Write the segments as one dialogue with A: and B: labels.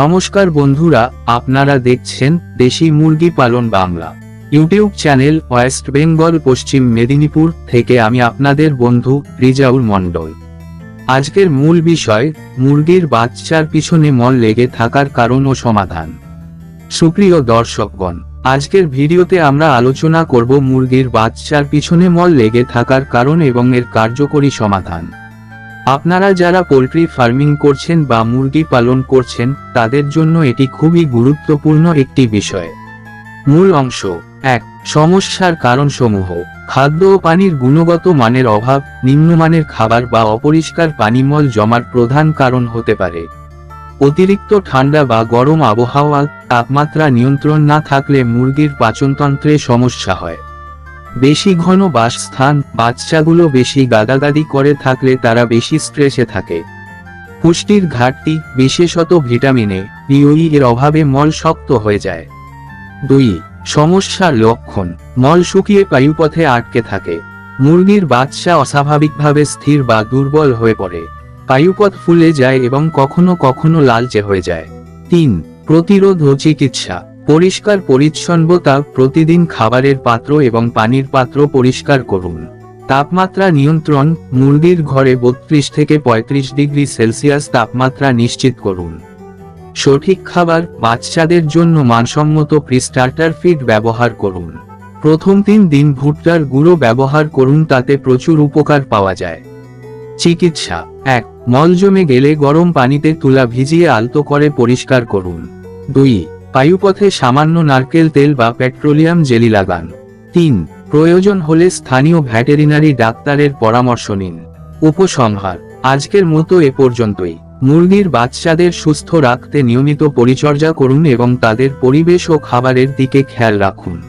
A: নমস্কার বন্ধুরা, আপনারা দেখছেন দেশি মুরগি পালন Bangla. YouTube channel West Bengal, Paschim Medinipur থেকে আমি আপনাদের বন্ধু রিজাউল মণ্ডল। আজকের মূল বিষয়, মুরগির বাচ্চার পিছনে মল লেগে থাকার কারণ ও সমাধান। সুপ্রিয় দর্শকগণ, আজকের ভিডিওতে আমরা আলোচনা করব মুরগির বাচ্চার পিছনে মল লেগে থাকার কারণ এবং এর কার্যকরী সমাধান। আপনারা যারা পোলট্রি ফার্মিং করছেন বা মুরগি পালন করছেন, তাদের জন্য এটি খুবই গুরুত্বপূর্ণ একটি বিষয়। মূল অংশ, এক, সমস্যার কারণসমূহ, খাদ্য ও পানির গুণগত মানের অভাব, নিম্নমানের খাবার বা অপরিষ্কার পানিমল জমার প্রধান কারণ হতে পারে। অতিরিক্ত ঠান্ডা বা গরম আবহাওয়া, তাপমাত্রা নিয়ন্ত্রণ না থাকলে মুরগির পাচনতন্ত্রে সমস্যা হয়। বেশি ঘন বাসস্থান, বাচ্চাগুলো বেশি গাদাগাদি করে থাকলে তারা বেশি স্ট্রেসে থাকে। পুষ্টির ঘাটতি, বিশেষত ভিটামিনে পিওই এর অভাবে মল শক্ত হয়ে যায়। দুই, সমস্যার লক্ষণ, মল শুকিয়ে বায়ুপথে আটকে থাকে। মুরগির বাচ্চা অস্বাভাবিকভাবে স্থির বা দুর্বল হয়ে পড়ে। বায়ুপথ ফুলে যায় এবং কখনো কখনো লালচে হয়ে যায়। তিন, প্রতিরোধ ও চিকিৎসা। পরিষ্কার পরিচ্ছন্নতা, প্রতিদিন খাবারের পাত্র এবং পানির পাত্র পরিষ্কার করুন। তাপমাত্রা নিয়ন্ত্রণ, মুরগির ঘরে বত্রিশ থেকে ৩৫ ডিগ্রি সেলসিয়াস তাপমাত্রা নিশ্চিত করুন। সঠিক খাবার, বাচ্চাদের জন্য মানসম্মত প্রিস্টার্টার ফিড ব্যবহার করুন। প্রথম তিন দিন ভুট্টার গুঁড়ো ব্যবহার করুন, তাতে প্রচুর উপকার পাওয়া যায়। চিকিৎসা। এক মল জমে গেলে গরম পানিতে তুলা ভিজিয়ে আলতো করে পরিষ্কার করুন। দুই বায়ুপথে সামান্য নারকেল তেল বা পেট্রোলিয়াম জেলি লাগান। তিন, প্রয়োজন হলে স্থানীয় ভ্যাটেরিনারি ডাক্তারের পরামর্শ নিন। উপসংহার, আজকের মতো এ পর্যন্তই। মুরগির বাচ্চাদের সুস্থ রাখতে নিয়মিত পরিচর্যা করুন এবং তাদের পরিবেশ ও খাবারের দিকে খেয়াল রাখুন।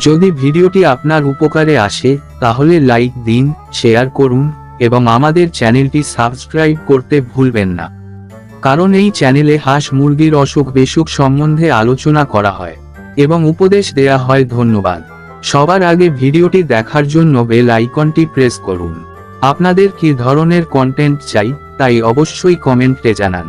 A: যদি ভিডিওটি আপনার উপকারে আসে, তাহলে লাইক দিন, শেয়ার করুন এবং আমাদের চ্যানেলটি সাবস্ক্রাইব করতে ভুলবেন না। কারণ এই চ্যানেলে হাঁস মুরগির অসুখ বেসুখ সম্বন্ধে আলোচনা করা হয়, এবং উপদেশ দেয়া হয় ধন্যবাদ। সবার আগে ভিডিওটি দেখার জন্য বেল আইকনটি প্রেস করুন। আপনাদের কি ধরনের কন্টেন্ট চাই, তাই অবশ্যই কমেন্টে জানান।